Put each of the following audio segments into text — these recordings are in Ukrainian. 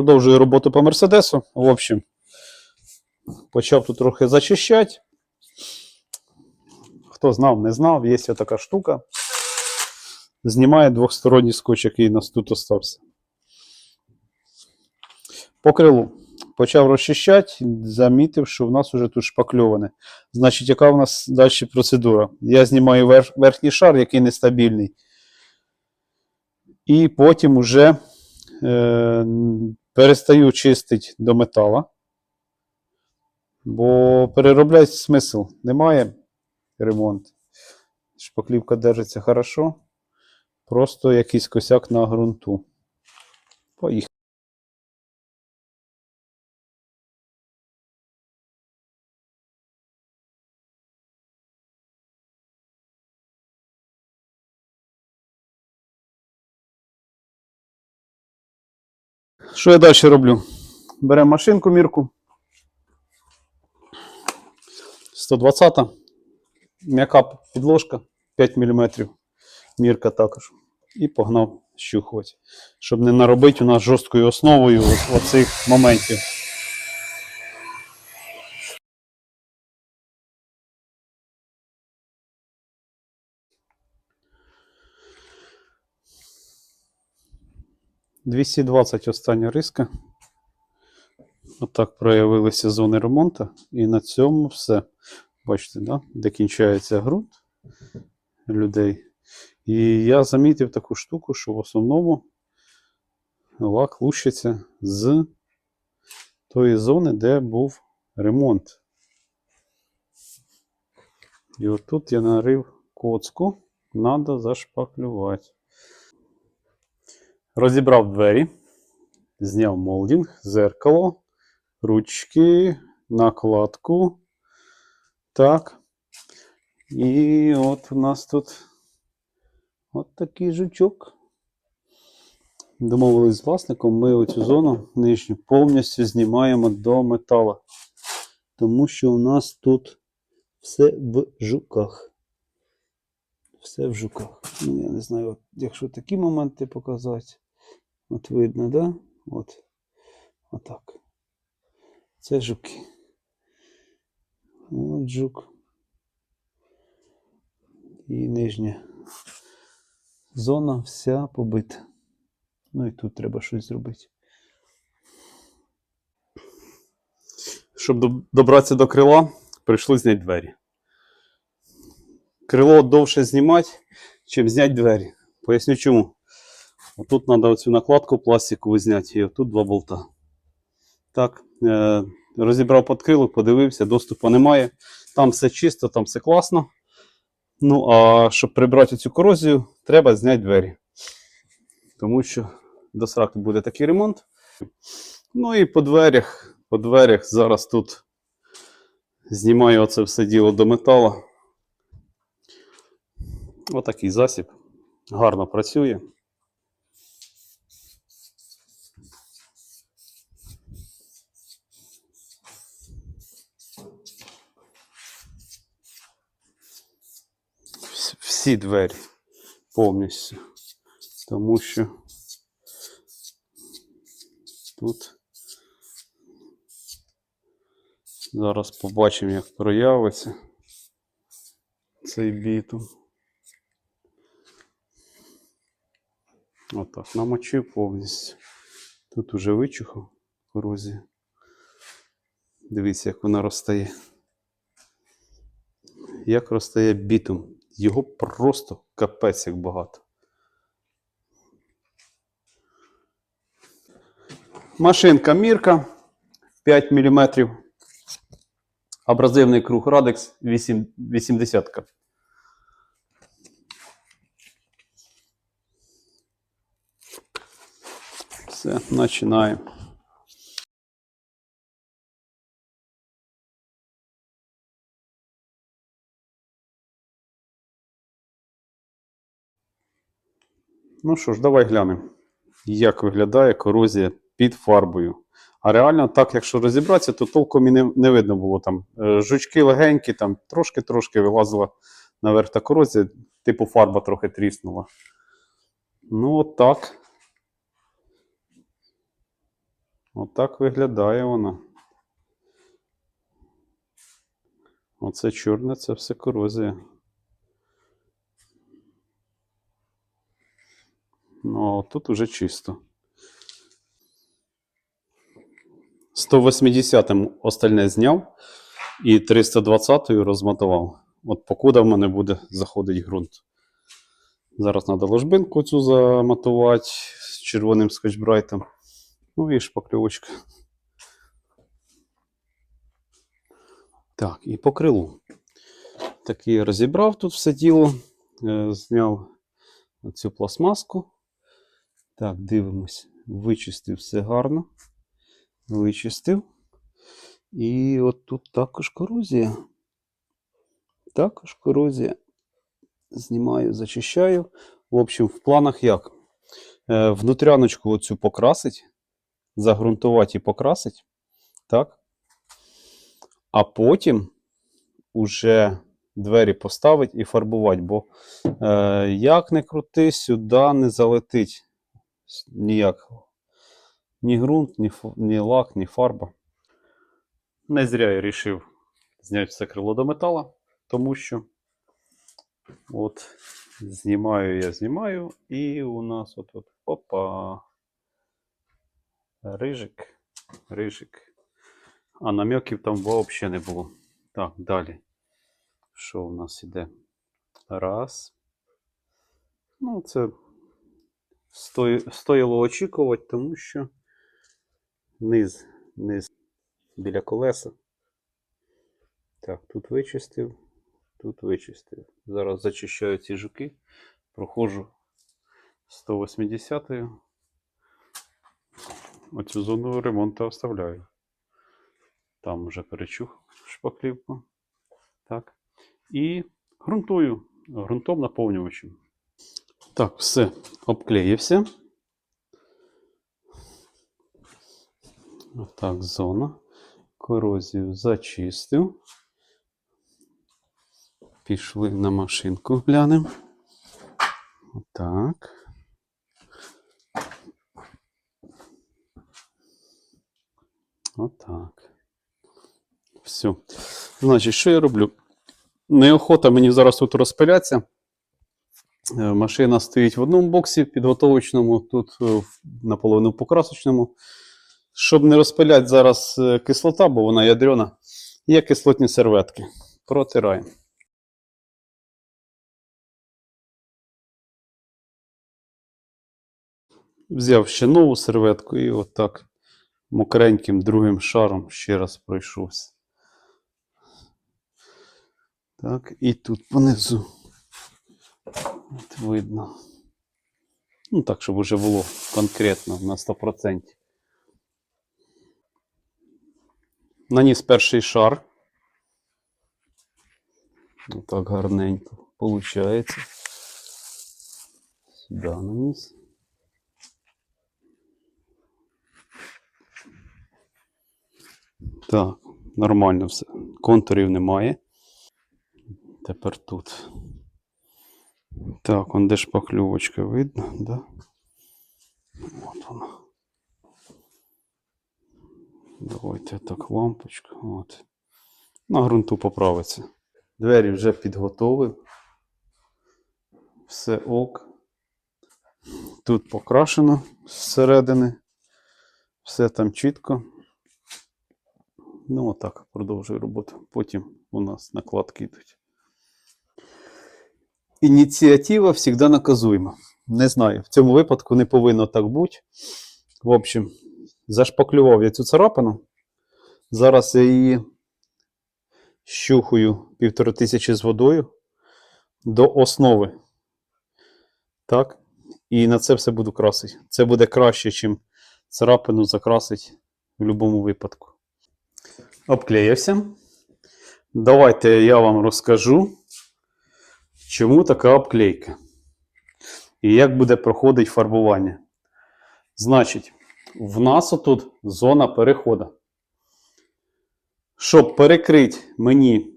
Продовжую роботу по Мерседесу. В общем, почав тут трохи зачищати. Хто знав, не знав, є така штука. Знімає двосторонній скотч, який у нас тут остався. По крилу. Почав розчищати, замітив, що в нас вже тут шпакльоване. Значить, яка в нас далі процедура? Я знімаю верх, верхній шар, який нестабільний. І потім уже е, перестаю чистити до метала. Бо переробляти смисл немає ремонт. Шпаклівка держиться хорошо. Просто якийсь косяк на ґрунту. Поїхали. Що я далі роблю? Беремо машинку мірку. 120 м'яка підложка 5 мм. Мірка також. І погнав щухувати. Щоб не наробити у нас жорсткою основою оцих моментів. «220 остання риска. Отак проявилися зони ремонту. І на цьому все. Бачите, да? де кінчається ґрунт людей. І я замітив таку штуку, що в основному лак лущиться з тої зони, де був ремонт. І отут я нарив коцку, треба зашпаклювати. Розібрав двері, зняв молдинг, зеркало, ручки, накладку. Так. І от у нас тут от такий жучок. Домовились з власником, ми оцю зону нижню повністю знімаємо до металу. Тому що у нас тут все в жуках. Все в жуках. Ну, я не знаю, от, якщо такі моменти показати. От видно, да? От. Отак. Це жуки. От жук. І нижня зона вся побита. Ну і тут треба щось зробити. Щоб добратися до крила, прийшлося зняти двері. Крило довше знімати, чим зняти двері. Поясню чому. Отут треба оцю накладку пластикову зняти, і отут два болта. Так, е, розібрав подкрилок, подивився, доступу немає. Там все чисто, там все класно. Ну, а щоб прибрати цю корозію, треба зняти двері. Тому що до сраки буде такий ремонт. Ну і по дверях, по дверях зараз тут знімаю оце все діло до металу. Отакий засіб. Гарно працює. Всі двері повністю. Тому що тут зараз побачимо, як проявиться цей бітум. Отак, намочив повністю. Тут уже вичухав корозія. Дивіться, як вона розтає. Як розтає бітум. Його просто капець як багато. Машинка Мірка 5 мм. Абразивний круг Радекс 8, 80. Все, починаємо. Ну що ж, давай глянемо, як виглядає корозія під фарбою. А реально, так, якщо розібратися, то толком і не, не видно було там. е, Жучки легенькі, там трошки-трошки вилазила наверх та корозія, типу фарба трохи тріснула. Ну, от так. Отак виглядає вона. Оце чорне, це все корозія. Ну, а тут уже чисто. 180-м остальне зняв і 320-ю розмотував. От покуда в мене буде заходить ґрунт. Зараз треба ложбинку цю замотувати з червоним скотчбрайтом. Ну і шпакльовочка. Так, і по крилу. Такий я розібрав тут все діло. Е, Зняв цю пластмаску. Так, дивимось. Вичистив все гарно. Вичистив. І от тут також корозія. Також корозія. Знімаю, зачищаю. В общем, в планах як? Е, внутряночку оцю покрасить, загрунтувати і покрасить. Так. А потім уже двері поставить і фарбувати, бо е, як не крути, сюди не залетить ніяк. Ні ґрунт, ні, ні лак, ні фарба. Не зря я вирішив зняти все крило до метала, тому що от знімаю я знімаю, і у нас от от опа. Рижик, рижик. А намеків там взагалі не було. Так, далі. Що у нас іде? Раз. Ну, це стої- стоїло очікувати, тому що низ, низ біля колеса. Так, тут вичистив, тут вичистив. Зараз зачищаю ці жуки, проходжу 180-ю. Оцю зону ремонту оставляю. Там вже перечух шпаклівку. Так. І ґрунтую ґрунтом наповнювачем. Так, все, обклеївся. Так, зона. Корозію зачистив. Пішли на машинку глянемо. Так. Отак. Все. Значить, що я роблю? Неохота мені зараз тут розпилятися. Е, Машина стоїть в одному боксі підготовочному, тут е, наполовину покрасочному. Щоб не розпиляти зараз е, кислота, бо вона ядрена, є кислотні серветки. Протираємо. Взяв ще нову серветку і отак мокреньким другим шаром ще раз пройшовся. Так, і тут понизу. От видно. Ну, так, щоб вже було конкретно на 100%. Наніс перший шар. Отак гарненько получається. Сюди наніс. Так, нормально все. Контурів немає. Тепер тут. Так, он де шпакльовочка видно, да? От вона. Давайте так лампочка. От. На ґрунту поправиться. Двері вже підготовив. Все ок. Тут покрашено зсередини. Все там чітко. Ну, отак, продовжую роботу. Потім у нас накладки йдуть. Ініціатива завжди наказуємо. Не знаю, в цьому випадку не повинно так бути. В общем, зашпаклював я цю царапину. Зараз я її щухаю півтори тисячі з водою до основи. Так. І на це все буду красити. Це буде краще, ніж царапину закрасити в будь-якому випадку. Обклеївся. Давайте я вам розкажу, чому така обклейка. І як буде проходити фарбування. Значить, в нас отут зона переходу. Щоб перекрити мені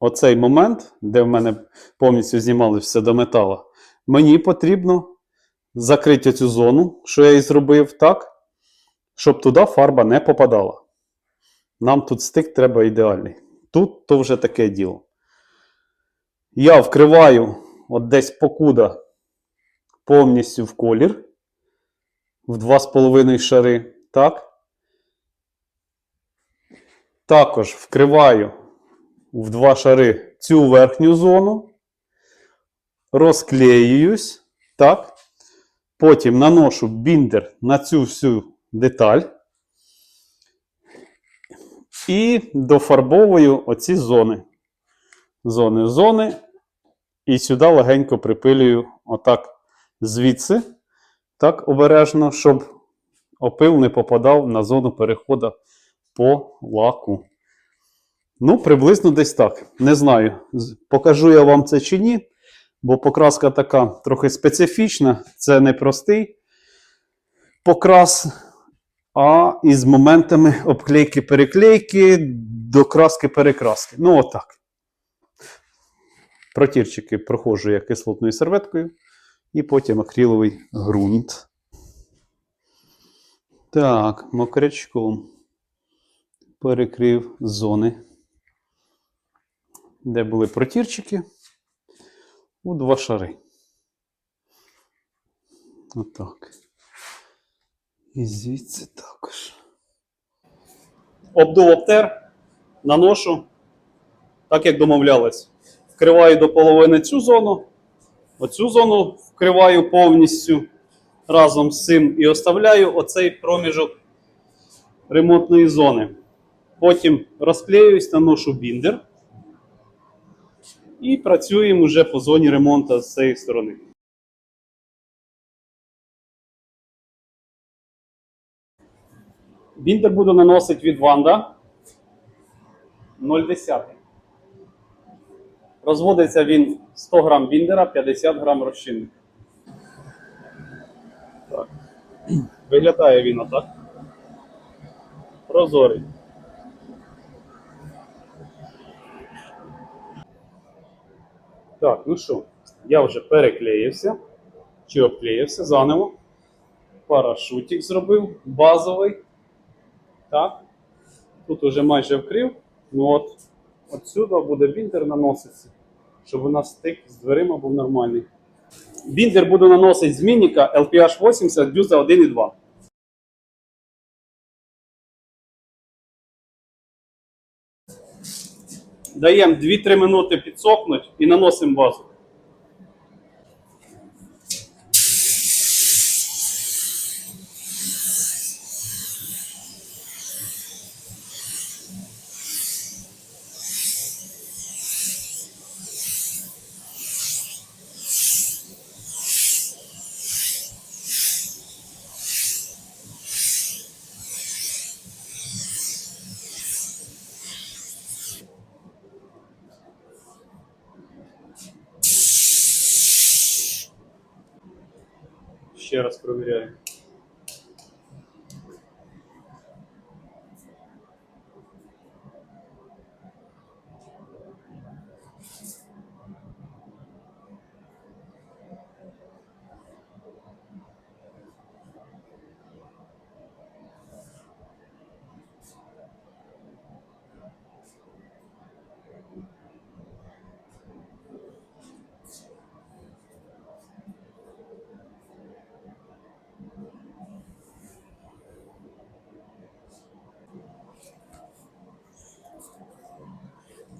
оцей момент, де в мене повністю знімали все до метала, мені потрібно закрити цю зону, що я і зробив так. щоб туди фарба не попадала. Нам тут стик треба ідеальний. Тут то вже таке діло. Я вкриваю от десь покуда повністю в колір в 2,5 шари. Так? Також вкриваю в два шари цю верхню зону, розклеююсь, так? Потім наношу біндер на цю всю деталь і дофарбовую оці зони. Зони, зони. І сюди легенько припилюю отак звідси, так обережно, щоб опил не попадав на зону переходу по лаку. Ну, приблизно десь так. Не знаю, покажу я вам це чи ні, бо покраска така трохи специфічна, це не простий покрас, а із моментами обклейки-переклейки до краски-перекраски. Ну, отак. Протірчики проходжу я кислотною серветкою і потім акриловий ґрунт. Так, мокрячком перекрив зони, де були протірчики у два шари. Отак. І звідси також. Обдув обтер, наношу, так як домовлялись. Вкриваю до половини цю зону, оцю зону вкриваю повністю разом з цим і оставляю оцей проміжок ремонтної зони. Потім розклеюсь, наношу біндер і працюємо вже по зоні ремонту з цієї сторони. Біндер буду наносити від Ванда 0,10. Розводиться він 100 грам біндера, 50 грам розчинника. Так. Виглядає він отак. Прозорий. Так, ну що, я вже переклеївся. Чи обклеївся заново. Парашутик зробив базовий. Так. Тут уже майже вкрив. Ну от, отсюди буде біндер наноситися, щоб у нас стик з дверима був нормальний. Біндер буду наносити з мініка LPH 80 дюза 1,2. Даємо 2-3 минути підсохнути і наносимо базу. Раз провіряємо.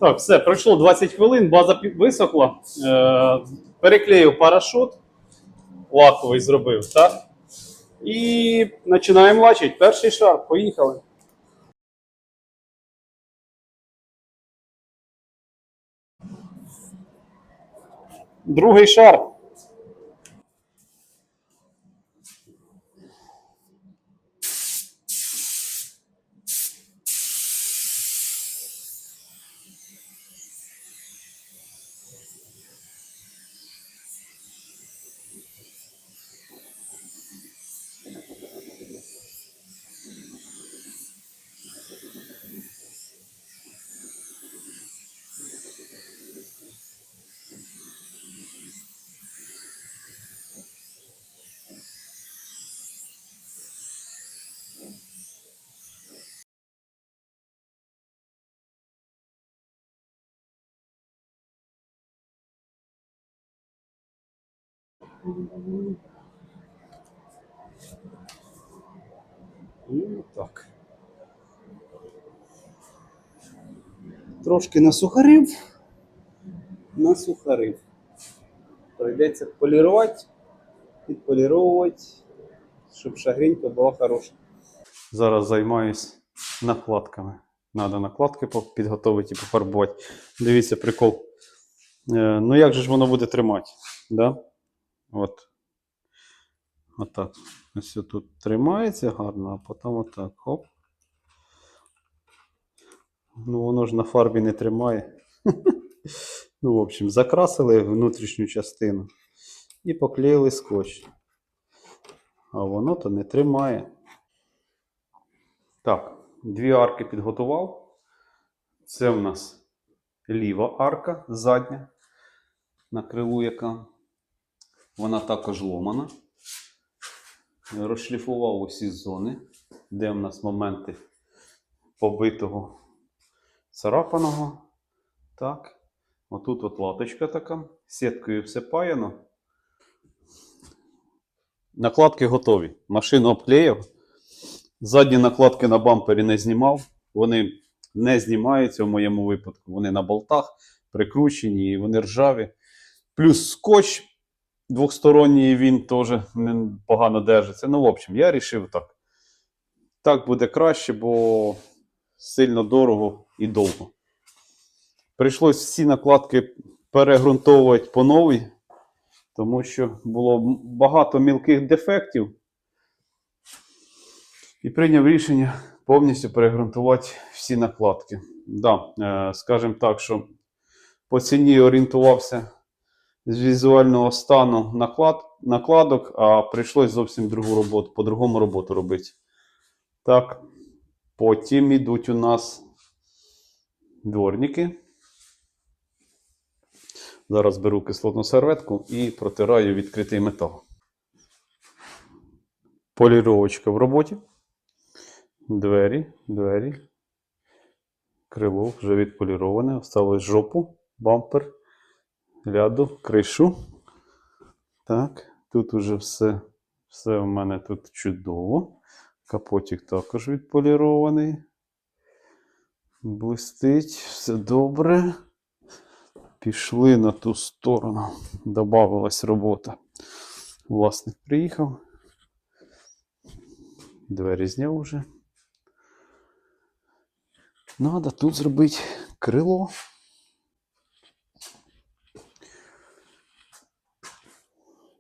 Так, все, пройшло 20 хвилин, база висохла. Е, переклеїв парашут, лаковий зробив, так? І починаємо лачити. Перший шар, поїхали. Другий шар. Ну, так. Трошки насухарив. Насухарив. Прийдеться полірувати, підполіровувати, щоб шагрінька була хороша. Зараз займаюсь накладками. Надо накладки підготовити і пофарбувати. Дивіться, прикол. Е, ну як же ж воно буде тримати? Да? От. Отак. Ось тут тримається гарно, а потім отак. Хоп. Ну, воно ж на фарбі не тримає. Ну, в общем, закрасили внутрішню частину і поклеїли скотч. А воно то не тримає. Так, дві арки підготував. Це в нас ліва арка задня на крилу яка. Вона також ломана. Розшліфував усі зони, де в нас моменти побитого царапаного. Так. Отут от латочка така. Сіткою все паяно. Накладки готові. Машину обклеїв. Задні накладки на бампері не знімав. Вони не знімаються в моєму випадку. Вони на болтах прикручені і вони ржаві. Плюс скотч двосторонній він теж погано держиться. Ну, в общем, я вирішив так. Так буде краще, бо сильно дорого і довго. Прийшлось всі накладки перегрунтовувати по новій, тому що було багато мілких дефектів. І прийняв рішення повністю перегрунтувати всі накладки. Да, е, скажімо так, що по ціні орієнтувався з візуального стану наклад, накладок, а прийшлось зовсім другу роботу, по-другому роботу робити. Так, потім йдуть у нас дворники. Зараз беру кислотну серветку і протираю відкритий метал. Поліровочка в роботі. Двері, двері. Крило вже відполіроване. Осталось жопу, бампер, ляду, кришу. Так, тут уже все, все у мене тут чудово. Капотик також відполірований. Блистить, все добре. Пішли на ту сторону. Добавилась робота. Власник приїхав. Двері зняв вже. Надо тут зробити крило.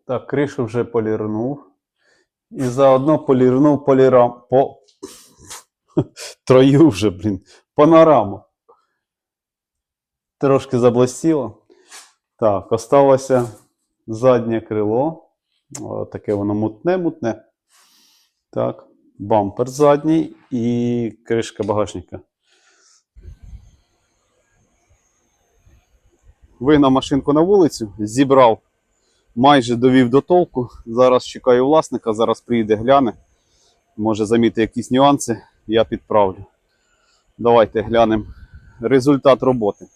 Так, кришу вже полірнув. І заодно полірнув поліра... по трою вже, блін, панораму. Трошки заблистіло. Так, осталося заднє крило. О, таке воно мутне-мутне. Так, бампер задній і кришка багажника. Вигнав машинку на вулицю, зібрав, майже довів до толку. Зараз чекаю власника, зараз приїде, гляне. Може замітити якісь нюанси, я підправлю. Давайте глянемо результат роботи.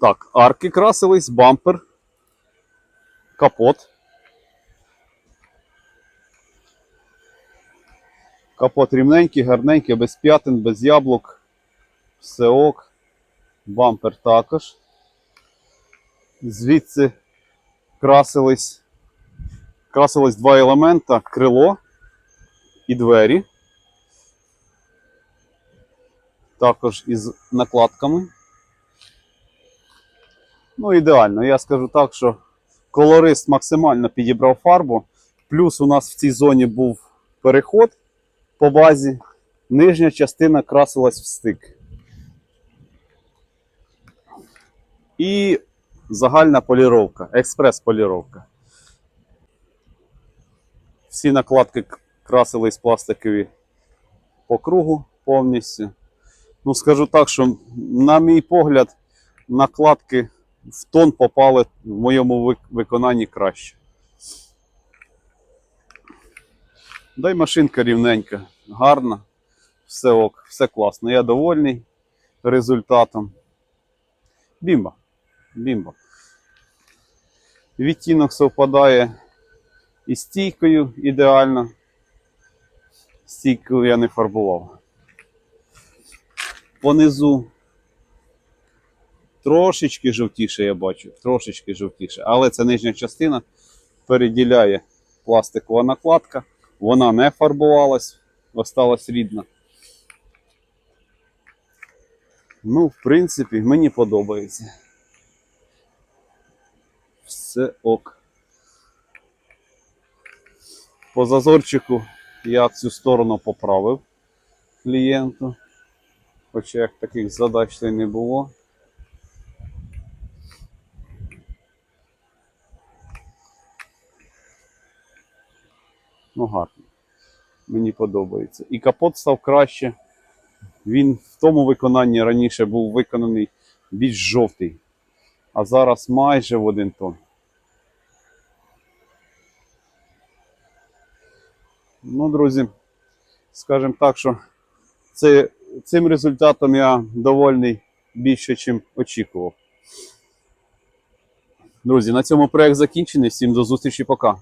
Так, арки красились, бампер, капот. Капот рівненький, гарненький, без п'ятин, без яблук. Все ок. Бампер також. Звідси красились, красились два елемента: крило і двері. Також із накладками. Ну, ідеально. Я скажу так, що колорист максимально підібрав фарбу. Плюс у нас в цій зоні був переход по базі. Нижня частина красилась в стик. І загальна поліровка, експрес-поліровка. Всі накладки красились пластикові по кругу повністю. Ну, скажу так, що, на мій погляд, накладки в тон попали в моєму виконанні краще. Да й машинка рівненька, гарна, все ок, все класно. Я довольний результатом. Бімба. Бімба. Відтінок совпадає із стійкою ідеально. Стійку я не фарбував. Понизу трошечки жовтіше, я бачу, трошечки жовтіше. Але це нижня частина переділяє пластикова накладка. Вона не фарбувалась, осталась рідна. Ну, в принципі, мені подобається. Все ок. По зазорчику я цю сторону поправив клієнту. Хоча як таких задач не було. Ну, гарно. Мені подобається. І капот став краще. Він в тому виконанні раніше був виконаний більш жовтий, а зараз майже в один тон. Ну, друзі, скажімо так, що це, цим результатом я довольний більше, ніж очікував. Друзі, на цьому проект закінчений. Всім до зустрічі, пока.